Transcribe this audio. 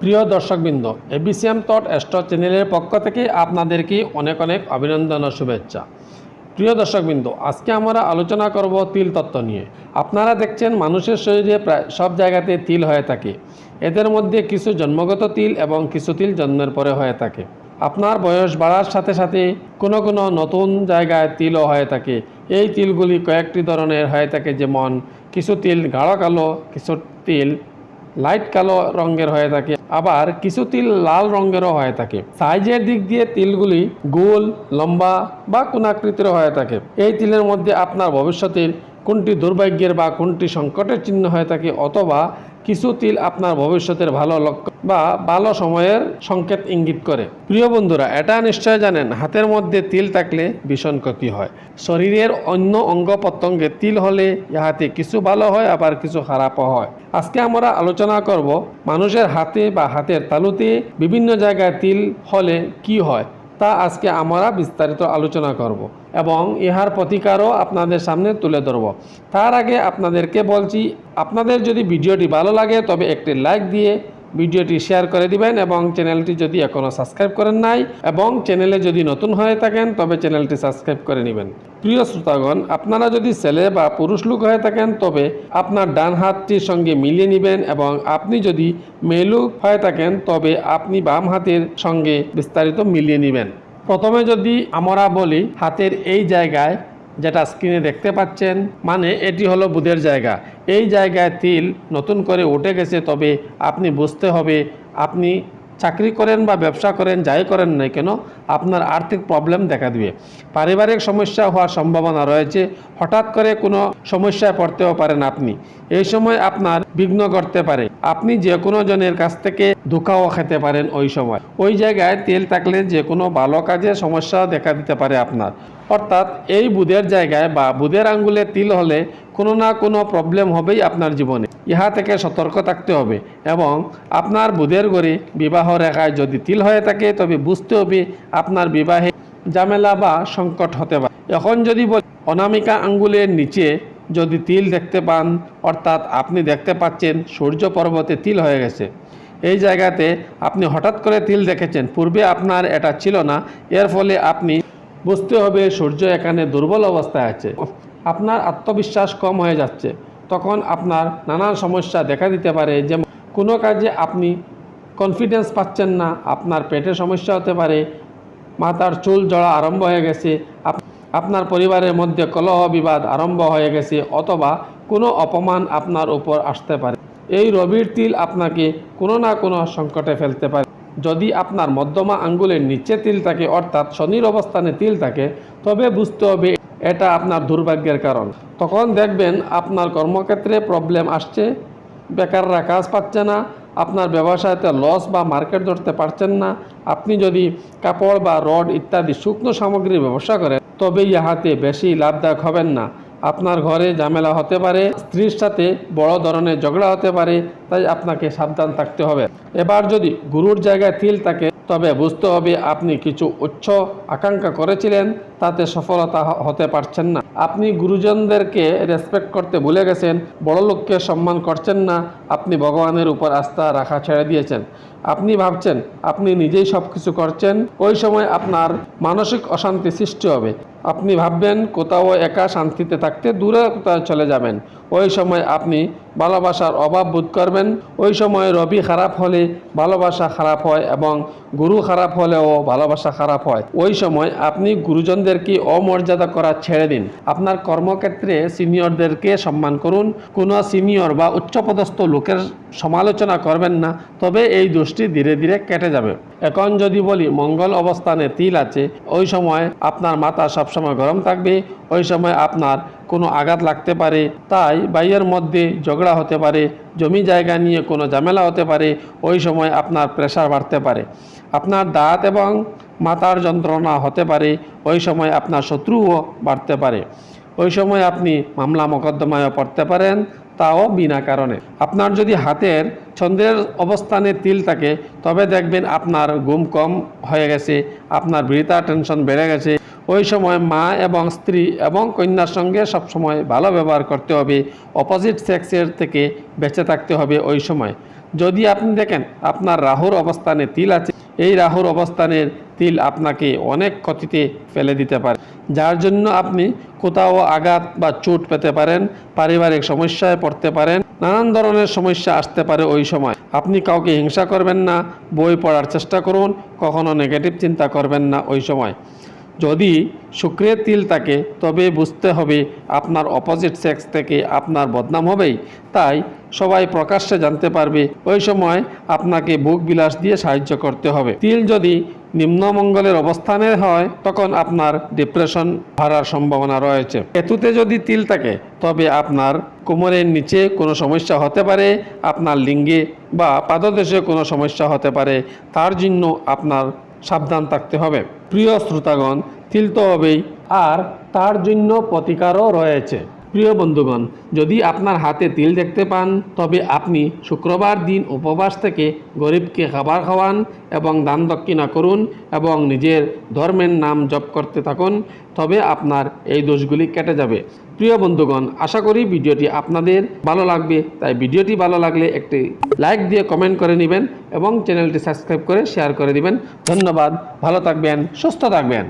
প্রিয় দর্শকবৃন্দ এবিসিএম তট স্টোর চ্যানেলের পক্ষ থেকে আপনাদেরকে অনেক অনেক অভিনন্দন ও শুভেচ্ছা। প্রিয় দর্শকবৃন্দ, আজকে আমরা আলোচনা করব তিল তত্ত্ব নিয়ে। আপনারা দেখছেন, মানুষের শরীরে প্রায় সব জায়গাতে তিল হয়ে থাকে। এদের মধ্যে কিছু জন্মগত তিল এবং কিছু তিল জন্মের পরে হয়ে থাকে। আপনার বয়স বাড়ার সাথে সাথে কোনো কোনো নতুন জায়গায় তিলও হয়ে থাকে। এই তিলগুলি কয়েকটি ধরনের হয়ে থাকে, যেমন কিছু তিল গাঢ় কালো, কিছু তিল লাইট কালো রঙের হয়ে থাকে, আবার কিছু তিল লাল রঙেরও হয়ে থাকে। সাইজের দিক দিয়ে তিলগুলি গোল, লম্বা বা কোনাকৃতির হয়ে থাকে। এই তিলের মধ্যে আপনার ভবিষ্যতের কোনটি দুর্ভাগ্যের বা কোনটি সংকটের চিহ্ন হয়ে থাকে, অথবা কিছু তিল আপনার ভবিষ্যতের ভালো লক্ষ্য বা ভালো সময়ের সংকেত ইঙ্গিত করে। প্রিয় বন্ধুরা, এটা নিশ্চয় জানেন, হাতের মধ্যে তিল থাকলে ভীষণ ক্ষতি হয়। শরীরের অন্য অঙ্গ প্রত্যঙ্গে তিল হলে ইহাতে কিছু ভালো হয়, আবার কিছু খারাপও হয়। আজকে আমরা আলোচনা করব মানুষের হাতে বা হাতের তালুতে বিভিন্ন জায়গায় তিল হলে কি হয়, তা আজকে আমরা বিস্তারিত আলোচনা করব এবং ইহার প্রতিকারও আপনাদের সামনে তুলে ধরব। তার আগে আপনাদেরকে বলছি, আপনাদের যদি ভিডিওটি ভালো লাগে তবে একটি লাইক দিয়ে ভিডিওটি শেয়ার করে দিবেন এবং চ্যানেলটি যদি এখনও সাবস্ক্রাইব করেন নাই এবং চ্যানেলে যদি নতুন হয়ে থাকেন, তবে চ্যানেলটি সাবস্ক্রাইব করে নেবেন। প্রিয় শ্রোতাগণ, আপনারা যদি ছেলে বা পুরুষ লোক হয়ে থাকেন, তবে আপনার ডান হাতটির সঙ্গে মিলিয়ে নেবেন এবং আপনি যদি মেয়ে হয়ে থাকেন, তবে আপনি বাম হাতের সঙ্গে বিস্তারিত মিলিয়ে নেবেন। প্রথমে যদি আমরা বলি, হাতের এই জায়গায় যেটা স্ক্রিনে দেখতে পাচ্ছেন মানে এটি হলো বুধের জায়গা। এই জায়গায় তিল নতুন করে উঠে গেছে, তবে আপনি বুঝতে হবে, আপনি চাকরি করেন বা ব্যবসা করেন, যাই করেন না কেন, আপনার আর্থিক প্রবলেম দেখা দিবে। পারিবারিক সমস্যা হওয়ার সম্ভাবনা রয়েছে, হঠাৎ করে কোনো সমস্যায় পড়তেও পারেন আপনি। এই সময় আপনার বিঘ্ন করতে পারে। আপনি যে কোনো জনের কাছ থেকে ধোকাও খেতে পারেন ওই সময়। ওই জায়গায় তেল থাকলে যে কোনো ভালো কাজে সমস্যা দেখা দিতে পারে আপনার। অর্থাৎ এই বুধের জায়গায় বা বুধের আঙ্গুলে তিল হলে কোনো না কোনো প্রবলেম হবেই আপনার জীবনে। ইহা থেকে সতর্ক থাকতে হবে এবং আপনার বুধের গড়ে বিবাহ রেখায় যদি তিল হয়ে থাকে তবে বুঝতে হবে আপনার বিবাহে ঝামেলা বা সংকট হতে পারে। এখন যদি অনামিকা আঙ্গুলের নিচে যদি তিল দেখতে পান, অর্থাৎ আপনি দেখতে পাচ্ছেন সূর্য পর্বতে তিল হয়ে গেছে। এই জায়গাতে আপনি হঠাৎ করে তিল দেখেছেন। পূর্বে আপনার এটা ছিল না, এর ফলে আপনি বুঝতে হবে সূর্য এখানে দুর্বল অবস্থায় আছে। আপনার আত্মবিশ্বাস কম হয়ে যাচ্ছে। তখন আপনার নানান সমস্যা দেখা দিতে পারে। যেমন কোনো কাজে আপনি কনফিডেন্স পাচ্ছেন না, আপনার পেটে সমস্যা হতে পারে, মাথার চুল জড়া আরম্ভ হয়ে গেছে আপনার পরিবারের মধ্যে কলহ বিবাদ আরম্ভ হয়ে গেছে, অথবা কোনো অপমান আপনার উপর আসতে পারে। এই রবির তিল আপনাকে কোনো না কোনো সংকটে ফেলতে পারে। যদি আপনার মধ্যমা আঙ্গুলের নিচে তিল থাকে, অর্থাৎ শনির অবস্থানে তিল থাকে, তবে বুঝতে হবে এটা আপনার দুর্ভাগ্যের কারণ। তখন দেখবেন আপনার কর্মক্ষেত্রে প্রবলেম আসছে, বেকাররা কাজ পাচ্ছে না, আপনার ব্যবসায়তে লস বা মার্কেট ধরতে পারছেন না, আপনি যদি কাপড় বা রড ইত্যাদি শুকনো সামগ্রীর ব্যবসা করেন তবে ইহাতে বেশি লাভদায়ক হবেন না। আপনার ঘরে ঝামেলা হতে পারে, স্ত্রীর সাথে বড় ধরনের ঝগড়া হতে পারে, তাই আপনাকে সাবধান থাকতে হবে। এবার যদি গুরুর জায়গায় তিল থাকে, তবে বুঝতে হবে আপনি কিছু উচ্চ আকাঙ্ক্ষা করেছিলেন। তাতে সফলতা হতে পারছেন না। আপনি গুরুজনদেরকে রেসপেক্ট করতে ভুলে গেছেন, বড় লোককে সম্মান করছেন না, আপনি ভগবানের উপর আস্থা রাখা ছেড়ে দিয়েছেন। আপনি ভাবছেন, আপনি নিজেই সব কিছু করছেন, ওই সময় আপনার মানসিক অশান্তি সৃষ্টি হবে। আপনি ভাববেন, কোথাও একা শান্তিতে থাকতে দূরে কোথাও চলে যাবেন। ওই সময় আপনি ভালোবাসার অভাব বোধ করবেন। ওই সময় রবি খারাপ হলে ভালোবাসা খারাপ হয় এবং গুরু খারাপ হলেও ভালোবাসা খারাপ হয়। ওই সময় আপনি গুরুজনদেরকে অমর্যাদা করা ছেড়ে দিন? আপনার কর্মক্ষেত্রে সিনিয়রদেরকে সম্মান করুন। কোনো সিনিয়র বা উচ্চপদস্থ লোকের সমালোচনা করবেন না, তবে এই দোষটি ধীরে ধীরে কেটে যাবে। এখন যদি বলি, মঙ্গল অবস্থানে তিল আছে, ওই সময় আপনার মাথা সবসময় গরম থাকবে, ওই সময় আপনার কোনো আঘাত লাগতে পারে, তাই বাইয়ের মধ্যে ঝগড়া হতে পারে, জমি জায়গা নিয়ে কোনো ঝামেলা হতে পারে, ওই সময় আপনার প্রেশার বাড়তে পারে। আপনার দাঁত এবং মাথার যন্ত্রণা হতে পারে, ওই সময় আপনার শত্রুও বাড়তে পারে। ওই সময় আপনি মামলা মোকদ্দমায় পড়তে পারেন, তাও বিনা কারণে। আপনার যদি হাতের ছন্দের অবস্থানে তিল থাকে, তবে দেখবেন আপনার ঘুম কম হয়ে গেছে, আপনার বৃথা টেনশন বেড়ে গেছে। ওই সময় মা এবং স্ত্রী এবং কন্যার সঙ্গে সবসময় ভালো ব্যবহার করতে হবে, অপোজিট সেক্সের থেকে বেঁচে থাকতে হবে ওই সময়। যদি আপনি দেখেন আপনার রাহুর অবস্থানে তিল আছে এই রাহুর অবস্থানের তিল আপনাকে অনেক ক্ষতিতে ফেলে দিতে পারে। যার জন্য আপনি কোথাও আঘাত বা চোট পেতে পারেন, পারিবারিক সমস্যায় পড়তে পারেন, নানান ধরনের সমস্যা আসতে পারে ওই সময়। আপনি কাউকে হিংসা করবেন না, বই পড়ার চেষ্টা করুন, কখনো নেগেটিভ চিন্তা করবেন না ওই সময়। যদি শুক্রের তিল থাকে, তবে বুঝতে হবে আপনার অপোজিট সেক্স থেকে আপনার বদনাম হবেই। তাই সবাই প্রকাশ্যে জানতে পারবে, ওই সময় আপনাকে বুক বিলাস দিয়ে সাহায্য করতে হবে। তিল যদি নিম্নমঙ্গলের অবস্থানে হয়, তখন আপনার ডিপ্রেশন ভাড়ার সম্ভাবনা রয়েছে। এতুতে যদি তিল থাকে, তবে আপনার কোমরের নিচে কোনো সমস্যা হতে পারে, আপনার লিঙ্গে বা পাদদেশে কোনো সমস্যা হতে পারে, তার জন্য আপনার সাবধান থাকতে হবে। প্রিয় শ্রোতাগণ, তিল তো হবেই, আর তার জন্য প্রতিকারও রয়েছে। প্রিয় বন্ধুগণ, যদি আপনার হাতে তিল দেখতে পান, তবে আপনি শুক্রবার দিন উপবাস থেকে গরিবকে খাবার খাওয়ান এবং দান দক্ষিণা করুন এবং নিজের ধর্মের নাম জপ করতে থাকুন, তবে আপনার এই দোষগুলি কেটে যাবে। প্রিয় বন্ধুগণ, আশা করি ভিডিওটি আপনাদের ভালো লাগবে। তাই ভিডিওটি ভালো লাগলে একটি লাইক দিয়ে কমেন্ট করে নেবেন এবং চ্যানেলটি সাবস্ক্রাইব করে শেয়ার করে দিবেন। ধন্যবাদ, ভালো থাকবেন, সুস্থ থাকবেন।